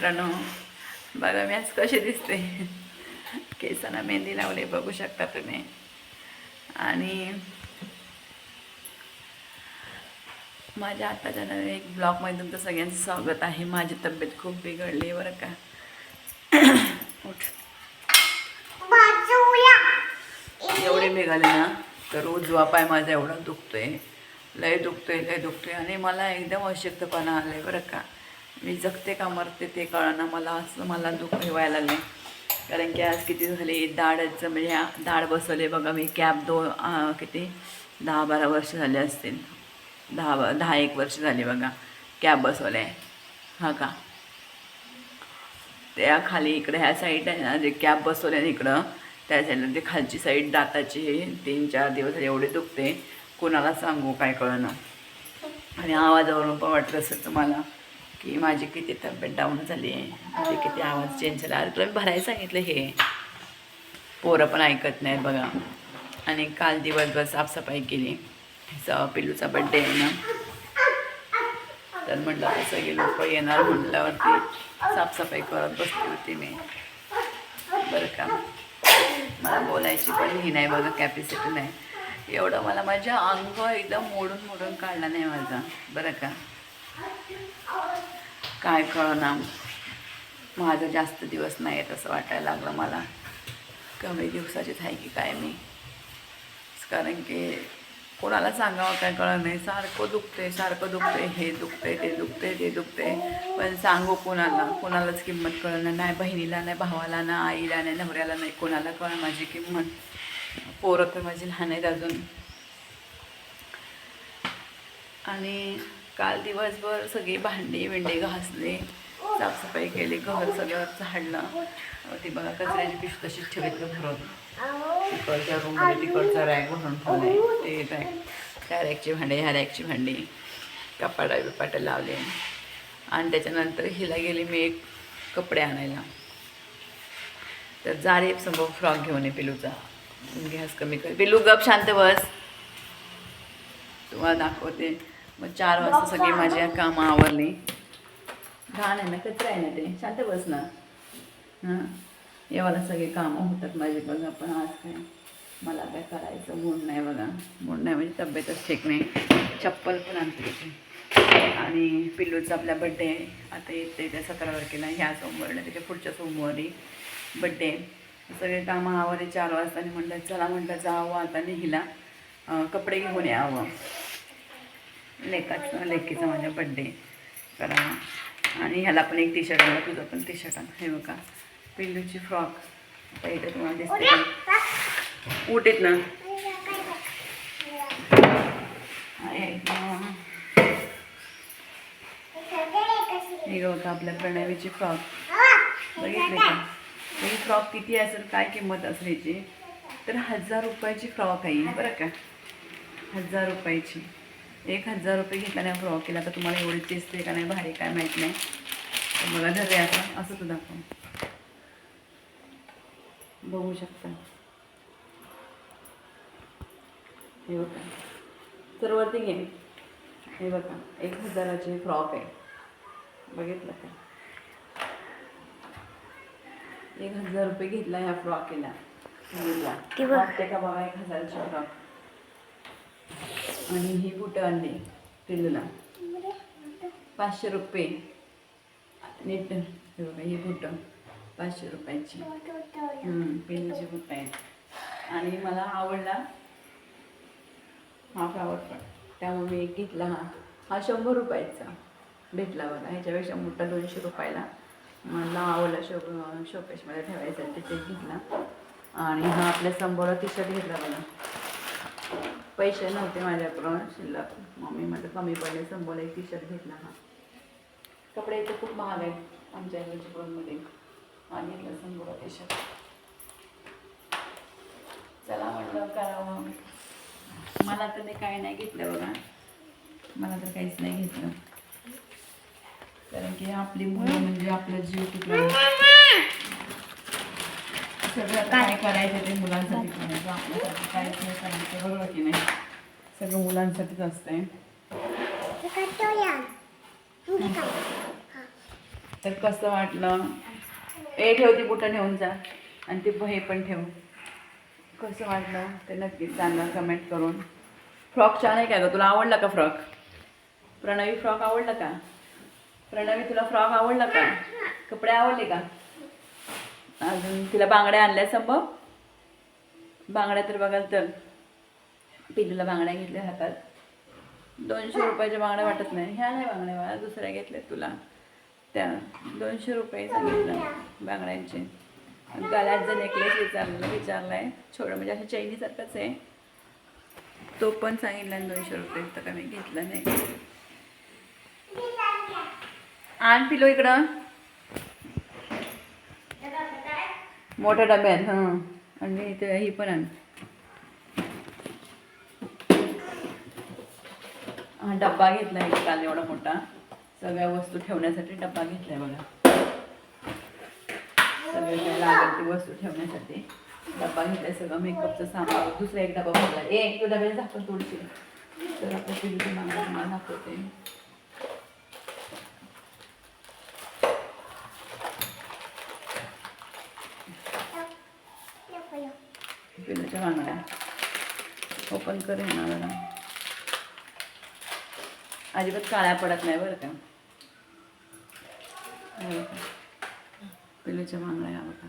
मित्रांनो बघा मी आज कशी दिसते. केसांना मेहंदी लावली बघू शकता तुम्ही. आणि माझ्या आत्ताच्या नवीन एक ब्लॉगमध्ये तुमचं सगळ्यांचं स्वागत आहे. माझी तब्येत खूप बिघडली बरं का. उठ. एवढे बिघाले ना तर उजवा पाय माझा एवढा दुखतोय. लय दुखतोय लय दुखतोय. आणि मला एकदम अशक्तपणा आलं आहे बरं का. मी जगते का मरते ते कळना मला असं मला दुःख व्हायला लागले कारण की आज किती झाली दाढचं म्हणजे दाड दाढ बसवले बघा मी कॅब दोन किती? दहा बारा वर्ष झाले असतील. दहा दहा एक वर्ष झाली बघा कॅब बसवले हा का? त्या खाली इकडे ह्या साईड आहे ना जे कॅब बसवले इकडं त्या साईडला ते खालची साईड दाताची तीन चार दिवस झाले एवढे दुखते. कोणाला सांगू काय कळणं आणि आवाजावरून पण वाटलं असेल तुम्हाला. की माझी किती तब्येत डाऊन झाली आहे. माझे किती आवाज चेंज झाला. अरे तुला मी भरायला सांगितलं हे. पोरं पण ऐकत नाहीत बघा. आणि काल दिवसभर साफसफाई केली. स- पिल्लूचा बड्डे आहे ना. तर म्हटलं आता सगळे लोक येणार म्हटल्यावरती साफसफाई करत बसली होती मी. बरं का. मला बोलायची पण ही नाही बघा कॅपॅसिटी नाही. एवढं मला माझ्या अंग एकदम मोडून मोडून काढला नाही माझा. बरं का. काय कळना. माझं जास्त दिवस नाही आहेत असं वाटायला लागलं मला. कमी दिवसाचीच आहे की काय मी. कारण की कोणाला सांगावं काय कळत नाही. सारखं दुखते सारखं दुखते हे दुखते ते दुखते ते दुखते पण सांगू कोणाला? कोणालाच किंमत कळणार नाही. बहिणीला नाही भावाला ना आईला नाही नवऱ्याला नाही कोणाला कळ माझी किंमत. पोरं तर माझी लहान आहेत अजून. आणि काल दिवसभर सगळी भांडी विंडे घासली साफसफाई केली घर सगळं झाडलं. ती बघा कचऱ्याची पिशवी तशीच ठेवली भरून. तिकडच्या रूममध्ये तिकडचा रॅक भरून ठेवले ते रॅक त्या रॅकची भांडी ह्या रॅकची भांडी कपाटा बिपाटा लावले. आणि त्याच्यानंतर हिला गेली मी एक कपडे आणायला. तर जारे समोर फ्रॉक घेऊन ये पिलूचा. गॅस कमी कर. पिलू गप शांत बस. तुम्हाला दाखवते. मग चार वाजता सगळी माझी कामं आवरली. घाण आहे ना कचरा आहे ना ते. शांत बस ना. हां. एवढा सगळे कामं होतात माझे बघा पण आज काय? मला काय करायचं? मूड नाही बघा. मूड नाही म्हणजे तब्येतच ठीक नाही. चप्पल पण आणते आणि पिल्लूचा आपला बड्डे आहे. आता येते त्या सतरा तारखेला ह्या सोमवारला त्याच्या पुढच्या सोमवारी बड्डे सगळे कामं आवरले चार वाजता. आणि म्हटलं चला म्हटलं जावं आता हिला कपडे घेऊन यावं. लेकाचं लेकीचा माझ्या बड्डे करा आणि ह्याला पण एक टी शर्ट आणला तुझं पण टी शर्ट आण. हे बघा पिल्लूची फ्रॉक आता इथे तुम्हाला दिसते? उठेत ना. हे बघा आपल्या प्रणवीची फ्रॉक बघितले का? ही फ्रॉक किती असेल काय किंमत असेल याची? तर हजार रुपयाची फ्रॉक आहे बरं का? हजार रुपयाची. एक हजार रुपये घेतला नाही फ्रॉक केला तर तुम्हाला एवढी दिसते का नाही भारी काय माहीत नाही. तर बघा धरे आता असं तू दाखव. बघू शकता. हे बघा. तर वरती घे. हे बघा एक हजाराची फ्रॉक आहे. बघितलं का? एक हजार रुपये घेतला ह्या फ्रॉकेला वाटते का बघा एक हजाराची फ्रॉक? आणि ही बुटं आणली? पिल्लूला. पाचशे रुपये. नीट हे बघा ही बुटं पाचशे रुपयाची. पिल्लूची बुटं आहेत आणि मला आवडला हा फ्लावर पण. त्यामुळे मी एक घेतला हा. हा शंभर रुपयाचा भेटला मला. ह्याच्यापेक्षा मोठा दोनशे रुपयाला. मला आवडला शो शोकेशमध्ये ठेवायचा ते घेतला. आणि हा आपल्यासमोर टी शर्ट घेतला मला. पैसे नव्हते माझ्याकडून. शिल्लक. मम्मी म्हटलं कमी पडले संपवलं एक टी शर्ट घेतला हा. कपडे इथे खूप महाग आहेत आमच्या चिपळूणमध्ये आणि घेतला संबोला टी शर्ट चला म्हटलं करावं. मला तर ते काय नाही घेतलं बघा. मला तर काहीच नाही घेतलं. कारण की आपली मुलं म्हणजे आपला जीव तुटला. सगळं काय करायचं ते मुलांसाठी करायचं. आपल्यासाठी काहीच नाही बरोबर की नाही? सगळं मुलांसाठीच असतंय. तर कसं वाटलं? हे ठेव ती बुटं ठेवून जा. आणि ते हे पण ठेव. कसं वाटलं? ते नक्कीच सांगा कमेंट करून. फ्रॉक छान आहे का गं? तुला आवडला का फ्रॉक प्रणवी फ्रॉक आवडला का? प्रणवी तुला फ्रॉक आवडला का? कपडे आवडले का? अजून तिला बांगड्या आणल्या संभव. बांगड्या तर बघाल तर. पिलूला बांगड्या घेतल्या हातात. दोनशे रुपयाच्या बांगड्या वाटत नाही. ह्या नाही बांगड्या मला दुसऱ्या घेतल्या तुला. त्या दोनशे रुपये सांगितलं बांगड्यांचे. आणि नेकलेस विचारलं विचारला आहे छोडं म्हणजे असं चैनीसारखंच आहे. तो पण सांगितला आणि दोनशे रुपये तर का मी घेतला नाही. आण पिलो इकडं. मोठ्या डब्यात हां. आणि ते ही पण आण. हा डब्बा घेतला आहे काल एवढा मोठा. सगळ्या वस्तू ठेवण्यासाठी डब्बा घेतलाय बघा. सगळ्या लागेल ती वस्तू ठेवण्यासाठी. डब्बा घेतलाय सगळं मेकअपचं सामान. दुसरा एक डबा भरला एक तो डब्याला दाखवतो थोडीशी तर आपण दाखवते. पिल्लूच्या बांगड्या ओपन करेन ना जरा अजिबात काळ्या पडत नाही बरं का. हे बघा. पिल्लूच्या बांगड्या बघा.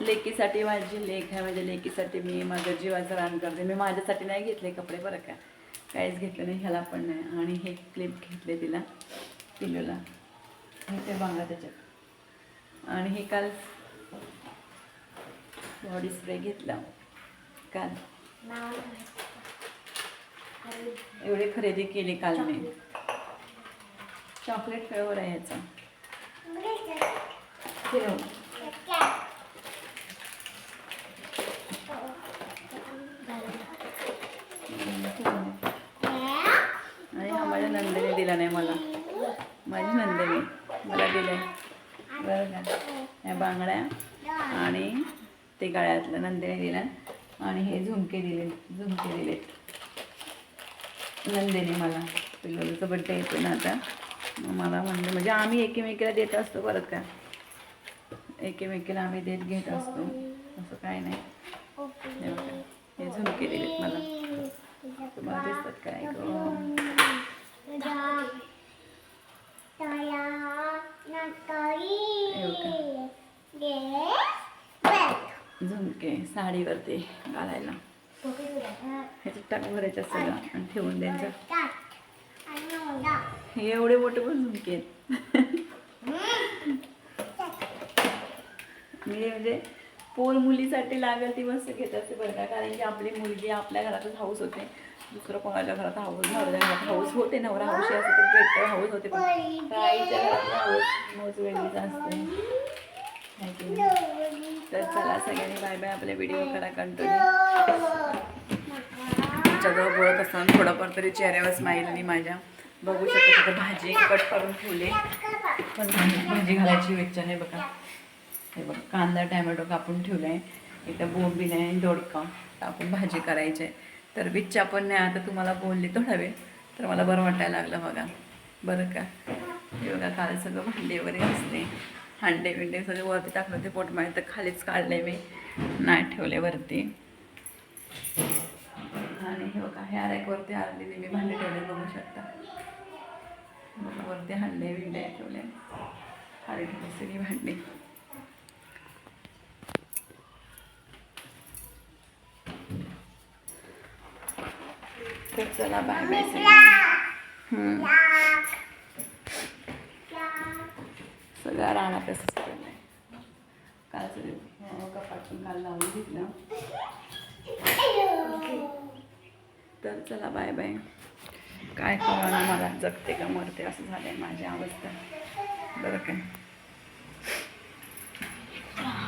लेकीसाठी माझी लेख आहे म्हणजे लेकीसाठी मी माझं जीवाचं रान करते. मी माझ्यासाठी नाही घेतले कपडे बरं का. काहीच घेतलं नाही ह्याला पण नाही. आणि हे क्लिप घेतले तिला पिल्लूला हे ते बांगडा त्याच्यात आणि हे काल बॉडी स्प्रे घेतला. काल. एवढे खरेदी केली काल मी. चॉकलेट फ्लेवर आहे याचा. ठेव. आणि हा माझ्या नंदीने दिला नाही मला माझी नंदेने मला दिले बरं का या बांगड्या आणि ते गळ्यातलं नंदिनी दिलं. आणि हे झुमके दिले झुमके दिलेत. नंदिनी मला. पिल्लूचा बड्डे येतो ना आता. मग मला म्हणलं म्हणजे आम्ही एकमेकीला देत असतो परत का? एकमेकीला आम्ही देत घेत असतो. असं काय नाही. हे हे झुमके दिलेत मला. तुम्हाला दिसतात काय गं? झुमके साडीवरती घालायला. ह्याच्यात टाक भरायचं सगळं आणि ठेवून द्यायचं. हे एवढे मोठे पण झुमके आहेत. मी म्हणजे पोर मुलीसाठी लागेल ती वस्तू घेत असते बरं का? कारण की आपली मुलगी आपल्या घरातच हाऊस होते. दुसरं कोणाच्या घरात हाऊस नवऱ्या घरात हाऊस होते नवरा हौशी असते तर भेटतं हाऊस होते पण. आईच्या घरात हाऊस मोज वेगळीच असते तर चला सगळ्यांनी बाय बाय आपल्या व्हिडिओ करा कंटिन्यू तुमच्याजवळ बोलत असताना थोडंफार तरी चेहऱ्यावर स्माईल आणि माझ्या. बघू शकतो तिथे भाजी कट करून ठेवली. पण भाजी घालायची इच्छा नाही बघा. हे बघ कांदा टॅमॅटो कापून ठेवला आहे इथं बोंबील आहे दोडका. टाकून भाजी करायची. आहे तर विच्छा पण नाही आता तुम्हाला बोलली थोडा वेळ. तर मला बरं वाटायला लागलं बघा. बरं का? हे बघा काल सगळं भांडे वगैरे असते हांडे बिंडे सगळे वरती टाकले होते पोट पोटमाळे तर खालीच काढले मी. नाही ठेवले वरती. आणि हे बघा हे रॅकवरती आलेली मी भांडे ठेवले बघू शकता. बघा, वरती हांडे बिंडे ठेवले खाली ठेवले सगळी भांडी. तर चला बाय बाय सगळं राहणार तसंच पडलं आहे. काल सगळं कपाटून काल लावून घेतलं. तर चला बाय बाय. काय कळणार मला? जगते का मरते? असं झालं झालंय माझी अवस्था. बरं काय